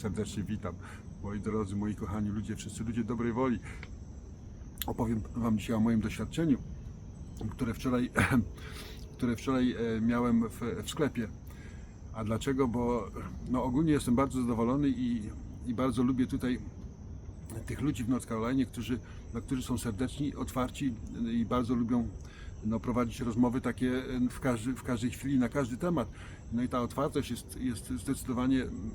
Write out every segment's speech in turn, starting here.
serdecznie witam. Moi drodzy, moi kochani ludzie, wszyscy ludzie dobrej woli. Opowiem Wam dzisiaj o moim doświadczeniu, które wczoraj, które wczoraj e, miałem w, w sklepie. A dlaczego? Bo no, ogólnie jestem bardzo zadowolony i, i bardzo lubię tutaj tych ludzi w North Carolinie, którzy, no, którzy są serdeczni, otwarci i bardzo lubią no, prowadzić rozmowy takie w, każdy, w każdej chwili na każdy temat. No i ta otwartość jest, jest zdecydowanie mm,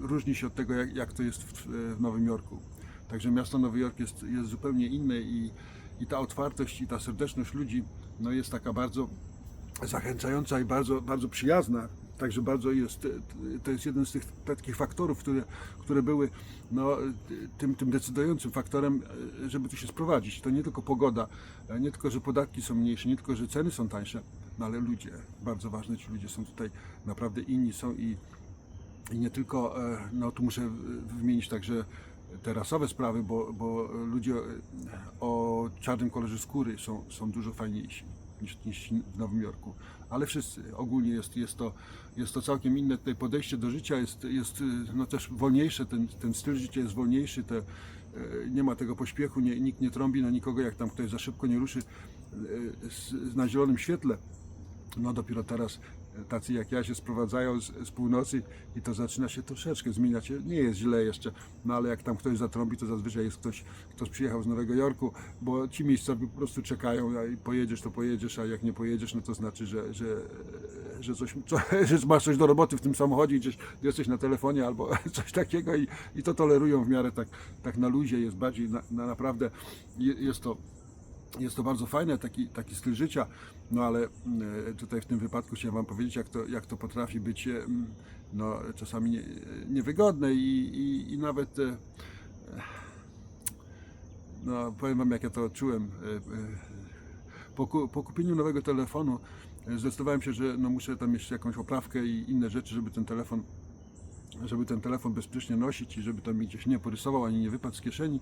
różni się od tego, jak, jak to jest w, w Nowym Jorku. Także miasto Nowy Jork jest, jest zupełnie inne i, i ta otwartość i ta serdeczność ludzi no, jest taka bardzo zachęcająca i bardzo, bardzo przyjazna. Także bardzo jest, to jest jeden z tych takich faktorów, które, które były no, tym, tym decydującym faktorem, żeby tu się sprowadzić. To nie tylko pogoda, nie tylko, że podatki są mniejsze, nie tylko, że ceny są tańsze, no ale ludzie, bardzo ważne, ci ludzie są tutaj naprawdę inni są i, i nie tylko, e, no tu muszę wymienić także te rasowe sprawy, bo, bo ludzie o czarnym kolorze skóry są, są dużo fajniejsi niż, niż w Nowym Jorku. Ale wszyscy, ogólnie jest, jest, to, jest to całkiem inne tutaj podejście do życia, jest, jest no też wolniejsze, ten, ten styl życia jest wolniejszy, te, e, nie ma tego pośpiechu, nie, nikt nie trąbi na nikogo, jak tam ktoś za szybko nie ruszy e, na zielonym świetle. No dopiero teraz tacy jak ja się sprowadzają z, z północy i to zaczyna się troszeczkę zmieniać. Nie jest źle jeszcze, no ale jak tam ktoś zatrąbi, to zazwyczaj jest ktoś, kto przyjechał z Nowego Jorku, bo ci miejscowi po prostu czekają, a pojedziesz, to pojedziesz, a jak nie pojedziesz, no to znaczy, że, że, że, coś, co, że masz coś do roboty w tym samochodzie, gdzieś jesteś na telefonie albo coś takiego i, i to tolerują w miarę tak, tak na luzie, jest bardziej na, na naprawdę, je- jest to jest to bardzo fajne, taki, taki styl życia, no ale mm, tutaj w tym wypadku chciałem Wam powiedzieć, jak to, jak to potrafi być e, no, czasami nie, niewygodne i, i, i nawet e, no, powiem Wam, jak ja to odczułem. E, e, Po, po kupieniu nowego telefonu e, zdecydowałem się, że no, muszę tam mieć jakąś oprawkę i inne rzeczy, żeby ten telefon żeby ten telefon bezpiecznie nosić i żeby tam mi gdzieś nie porysował ani nie wypadł z kieszeni.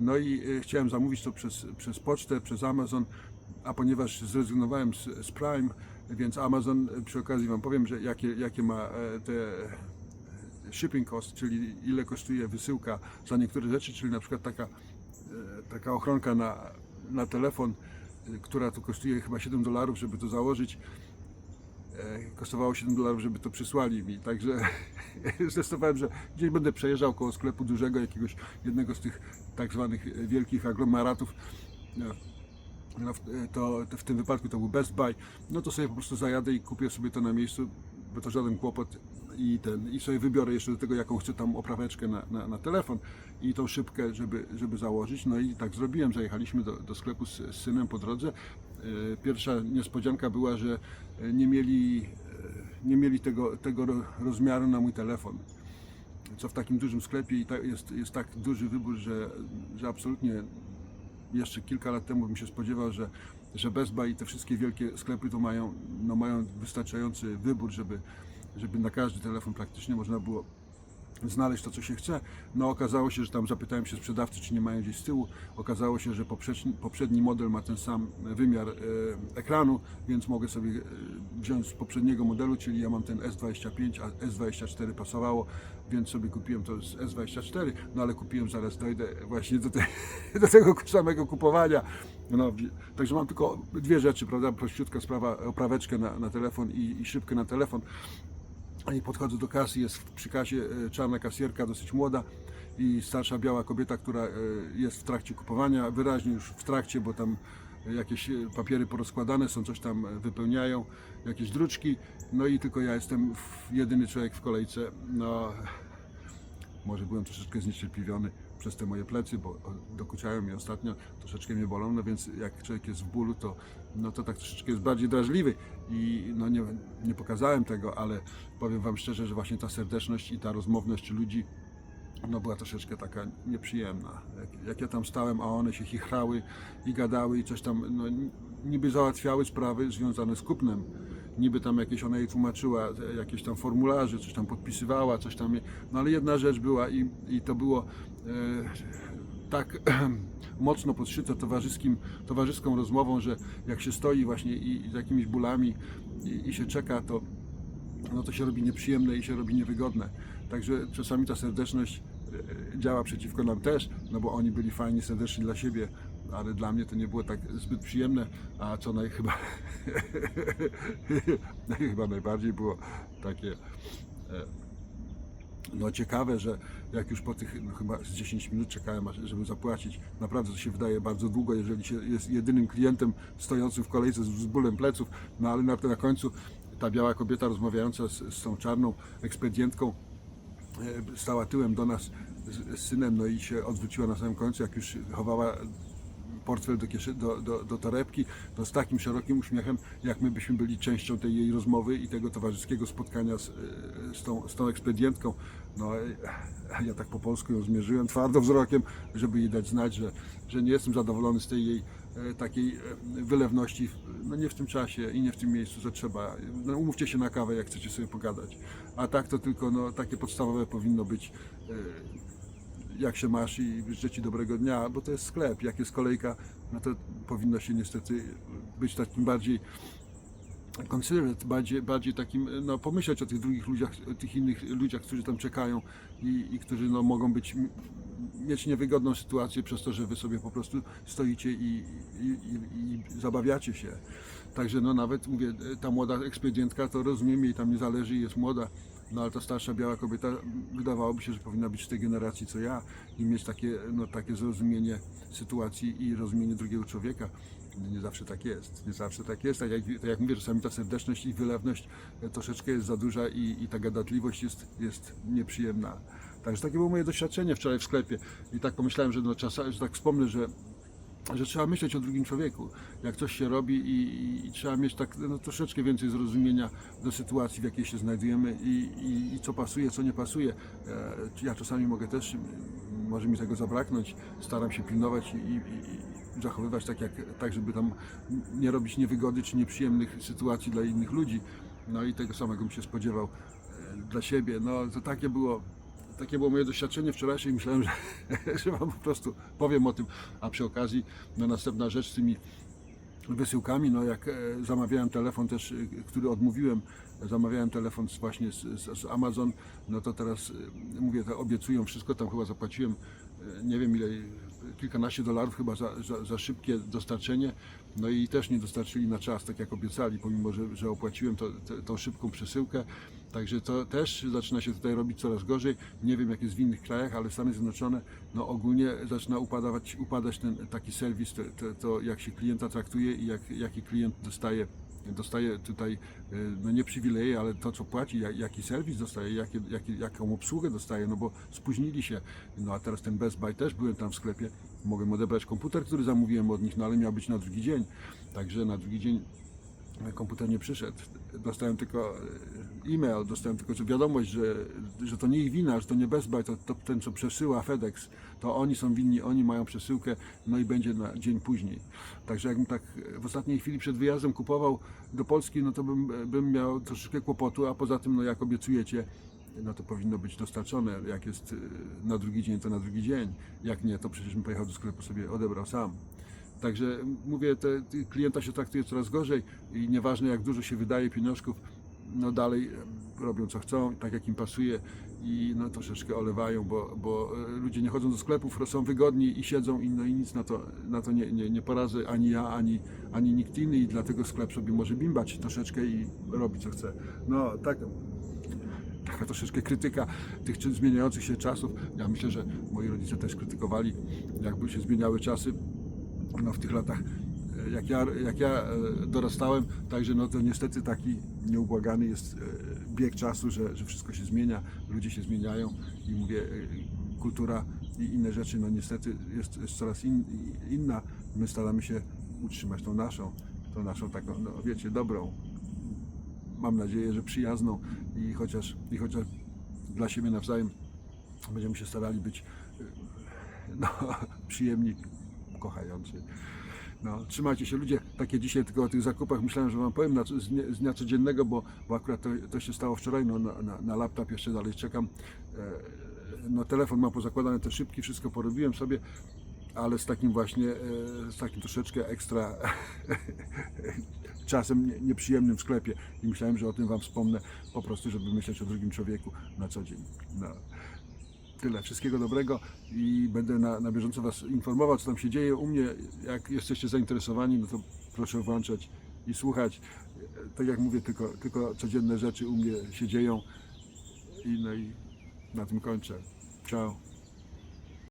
No i e, chciałem zamówić to przez, przez pocztę, przez Amazon, a ponieważ zrezygnowałem z, z Prime, więc Amazon, e, przy okazji Wam powiem, że jakie, jakie ma e, te shipping cost, czyli ile kosztuje wysyłka za niektóre rzeczy, czyli na przykład taka, taka ochronka na, na telefon, która tu kosztuje chyba 7 dolarów, żeby to założyć, kosztowało 7 dolarów, żeby to przysłali mi. Także zdecydowałem, że gdzieś będę przejeżdżał koło sklepu dużego, jakiegoś jednego z tych tak zwanych e, wielkich aglomeratów. No, no, e, to, to w tym wypadku to był Best Buy. No to sobie po prostu zajadę i kupię sobie to na miejscu, bo to żaden kłopot i ten i sobie wybiorę jeszcze do tego jaką chcę tam opraweczkę na, na, na telefon i tą szybkę, żeby, żeby założyć. No i tak zrobiłem, zajechaliśmy do, do sklepu z, z synem po drodze. E, Pierwsza niespodzianka była, że e, nie mieli, e, nie mieli tego, tego ro- rozmiaru na mój telefon co w takim dużym sklepie i jest, jest tak duży wybór, że, że absolutnie jeszcze kilka lat temu bym się spodziewał, że, że Best Buy i te wszystkie wielkie sklepy to mają, no mają wystarczający wybór, żeby, żeby na każdy telefon praktycznie można było znaleźć to, co się chce. No okazało się, że tam zapytałem się sprzedawcy, czy nie mają gdzieś z tyłu. Okazało się, że poprzedni, poprzedni model ma ten sam wymiar e, ekranu, więc mogę sobie e, wziąć z poprzedniego modelu, czyli ja mam ten S25, a S24 pasowało, więc sobie kupiłem to z S24, no ale kupiłem, zaraz dojdę właśnie do, te, do tego samego kupowania. No, także mam tylko dwie rzeczy, prawda? Prościutka sprawa, opraweczkę na, na telefon i, i szybkę na telefon. I podchodzę do kasy, jest przy kasie e, czarna kasjerka, dosyć młoda i starsza biała kobieta, która e, jest w trakcie kupowania, wyraźnie już w trakcie, bo tam jakieś e, papiery porozkładane są, coś tam wypełniają, jakieś druczki, no i tylko ja jestem jedyny człowiek w kolejce, no może byłem troszeczkę zniecierpliwiony przez te moje plecy, bo dokuczają mi ostatnio, troszeczkę mnie bolą, no więc jak człowiek jest w bólu, to, no to tak troszeczkę jest bardziej drażliwy i no nie, nie pokazałem tego, ale powiem Wam szczerze, że właśnie ta serdeczność i ta rozmowność ludzi no była troszeczkę taka nieprzyjemna. Jak, jak ja tam stałem, a one się chichrały i gadały i coś tam, no niby załatwiały sprawy związane z kupnem. Niby tam jakieś ona jej tłumaczyła, e, jakieś tam formularze, coś tam podpisywała, coś tam. No ale jedna rzecz była i, i to było e, tak mocno podszyte towarzyskim, towarzyską rozmową, że jak się stoi właśnie i, i z jakimiś bólami i, i się czeka, to no to się robi nieprzyjemne i się robi niewygodne. Także czasami ta serdeczność e, działa przeciwko nam też, no bo oni byli fajni, serdeczni dla siebie, ale dla mnie to nie było tak zbyt przyjemne, a co naj, chyba, chyba najbardziej było takie e, no ciekawe, że jak już po tych no, chyba z 10 minut czekałem, żeby zapłacić, naprawdę to się wydaje bardzo długo, jeżeli się jest jedynym klientem stojącym w kolejce z, z bólem pleców, no ale na, na końcu ta biała kobieta rozmawiająca z, z tą czarną ekspedientką e, stała tyłem do nas z, z synem, no i się odwróciła na samym końcu, jak już chowała portfel do, do, do, do torebki, to z takim szerokim uśmiechem, jak my byśmy byli częścią tej jej rozmowy i tego towarzyskiego spotkania z, e, z, tą, z tą ekspedientką. No e, ja tak po polsku ją zmierzyłem twardo wzrokiem, żeby jej dać znać, że, że nie jestem zadowolony z tej jej e, takiej wylewności, no nie w tym czasie i nie w tym miejscu, że trzeba. No, umówcie się na kawę, jak chcecie sobie pogadać. A tak to tylko no, takie podstawowe powinno być. E, jak się masz i życzę Ci dobrego dnia, bo to jest sklep. Jak jest kolejka, no to powinno się niestety być takim bardziej considerate, bardziej, bardziej takim, no pomyśleć o tych drugich ludziach, tych innych ludziach, którzy tam czekają i, i którzy no mogą być, mieć niewygodną sytuację przez to, że Wy sobie po prostu stoicie i, i, i, i zabawiacie się. Także no nawet mówię, ta młoda ekspedientka to rozumiem, jej tam nie zależy, jest młoda, no ale ta starsza biała kobieta wydawałoby się, że powinna być z tej generacji co ja i mieć takie, no, takie zrozumienie sytuacji i rozumienie drugiego człowieka. Nie zawsze tak jest, nie zawsze tak jest. Tak jak, tak jak mówię, czasami ta serdeczność i wylewność e, troszeczkę jest za duża i, i ta gadatliwość jest, jest nieprzyjemna. Także takie było moje doświadczenie wczoraj w sklepie i tak pomyślałem, że, no, czasami, że tak wspomnę, że że trzeba myśleć o drugim człowieku. Jak coś się robi i, i, trzeba mieć tak no, troszeczkę więcej zrozumienia do sytuacji, w jakiej się znajdujemy i, i, i co pasuje, co nie pasuje. E, ja czasami mogę też, może mi tego zabraknąć, staram się pilnować i, i, i zachowywać tak, jak, tak, żeby tam nie robić niewygody czy nieprzyjemnych sytuacji dla innych ludzi. No i tego samego bym się spodziewał e, dla siebie. No to takie było takie było moje doświadczenie wczorajsze i myślałem, że, że wam po prostu powiem o tym, a przy okazji no, następna rzecz z tymi wysyłkami, no jak e, zamawiałem telefon też, e, który odmówiłem, zamawiałem telefon właśnie z, z, z Amazon, no to teraz e, mówię, to obiecują wszystko, tam chyba zapłaciłem nie wiem ile, kilkanaście dolarów chyba za, za, za szybkie dostarczenie, no i też nie dostarczyli na czas, tak jak obiecali, pomimo, że, że opłaciłem to, te, tą szybką przesyłkę, także to też zaczyna się tutaj robić coraz gorzej, nie wiem jak jest w innych krajach, ale Stany Zjednoczone, no ogólnie zaczyna upadać, upadać ten taki serwis, to, to, to jak się klienta traktuje i jak, jaki klient dostaje dostaje tutaj e, no nie przywileje, ale to co płaci, jak- jaki serwis dostaje, jakie, jakie, jaką obsługę dostaje, no bo spóźnili się. No a teraz ten Best Buy też byłem tam w sklepie, mogłem odebrać komputer, który zamówiłem od nich, no ale miał być na drugi dzień. Także na drugi dzień komputer nie przyszedł. Dostałem tylko e, e-mail, dostałem tylko wiadomość, że, że to nie ich wina, że to nie Best Buy, to, to ten co przesyła FedEx, to oni są winni, oni mają przesyłkę, no i będzie na dzień później. Także jakbym tak w ostatniej chwili przed wyjazdem kupował do Polski, no to bym, bym miał troszeczkę kłopotu, a poza tym, no jak obiecujecie, no to powinno być dostarczone. Jak jest e, na drugi dzień, to na drugi dzień. Jak nie, to przecież bym pojechał do sklepu sobie odebrał sam. Także mówię, te, klienta się traktuje coraz gorzej i nieważne jak dużo się wydaje pieniążków, no dalej robią co chcą, tak jak im pasuje i no troszeczkę olewają, bo, bo e, ludzie nie chodzą do sklepów, są wygodni i siedzą i, no, i nic na to, na to nie, nie, nie poradzę ani ja, ani, ani nikt inny i dlatego sklep sobie może bimbać troszeczkę i robi co chce. No tak, taka troszeczkę krytyka tych zmieniających się czasów. Ja myślę, że moi rodzice też krytykowali, jakby się zmieniały czasy no, w tych latach, e, jak ja, jak ja e, dorastałem, także no to niestety taki nieubłagany jest e, bieg czasu, że, że wszystko się zmienia, ludzie się zmieniają i mówię, kultura i inne rzeczy, no niestety jest, jest coraz in, inna. My staramy się utrzymać tą naszą, tą naszą taką, no wiecie, dobrą, mam nadzieję, że przyjazną i chociaż, i chociaż dla siebie nawzajem będziemy się starali być no, przyjemni, kochający. No, trzymajcie się ludzie, takie dzisiaj tylko o tych zakupach myślałem, że wam powiem na, z, z dnia codziennego, bo, bo akurat to, to się stało wczoraj, no, na, na, na laptop jeszcze dalej czekam. E, no, telefon mam pozakładany, te szybki, wszystko porobiłem sobie, ale z takim właśnie, e, z takim troszeczkę ekstra czasem nie- nieprzyjemnym w sklepie i myślałem, że o tym Wam wspomnę, po prostu, żeby myśleć o drugim człowieku na co dzień. No. Tyle, wszystkiego dobrego i będę na, na bieżąco Was informował, co tam się dzieje u mnie. Jak jesteście zainteresowani, no to proszę włączać i słuchać. Tak jak mówię, tylko, tylko codzienne rzeczy u mnie się dzieją i, no i na tym kończę. Ciao.